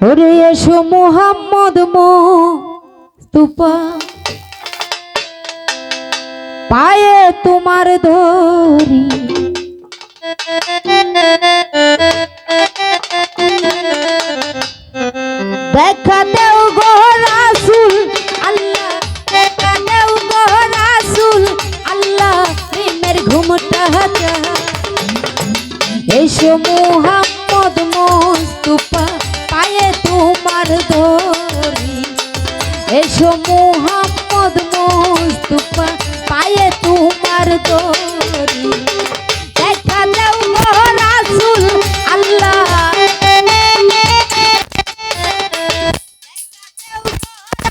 ওরে এসো মোহাম্মদ মো তুপা পায়ে তোমার ধরি। দেখাতেও এসো মোহাম্মদ মোস্তফা, পায়ে তোমার দরি দেখা দেও রাসুল আল্লাহ।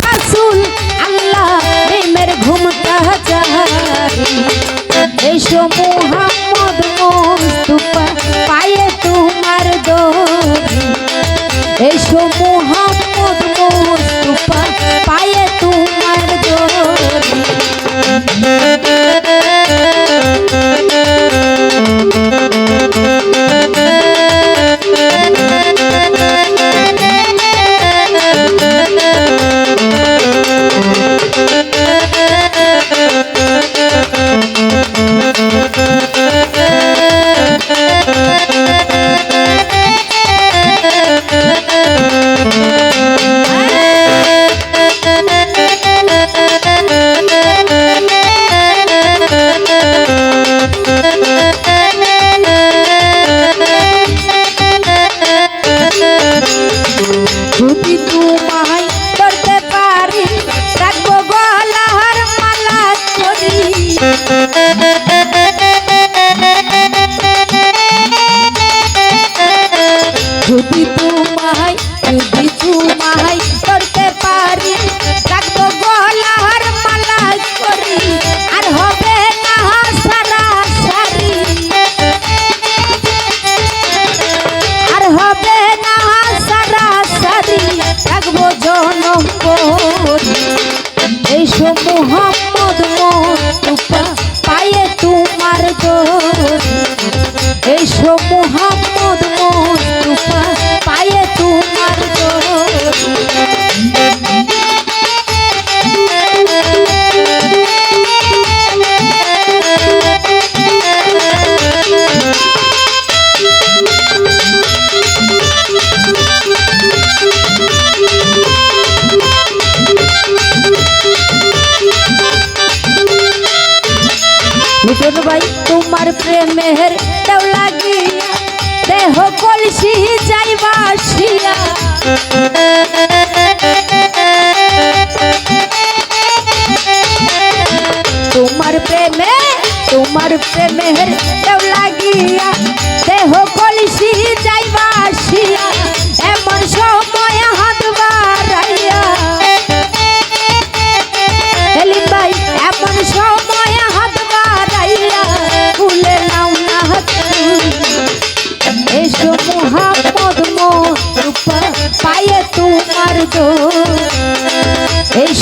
রাসুল আল্লাহ, প্রেমের ঘুমটা জারি এসো Mohammad I'm not the do monstro faz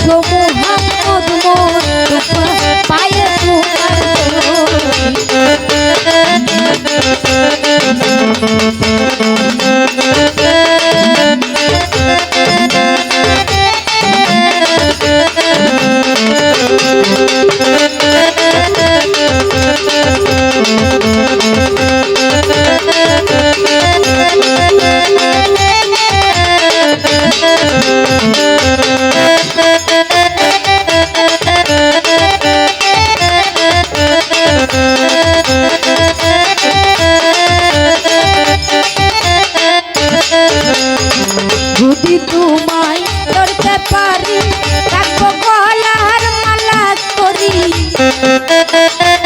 no. Thank you.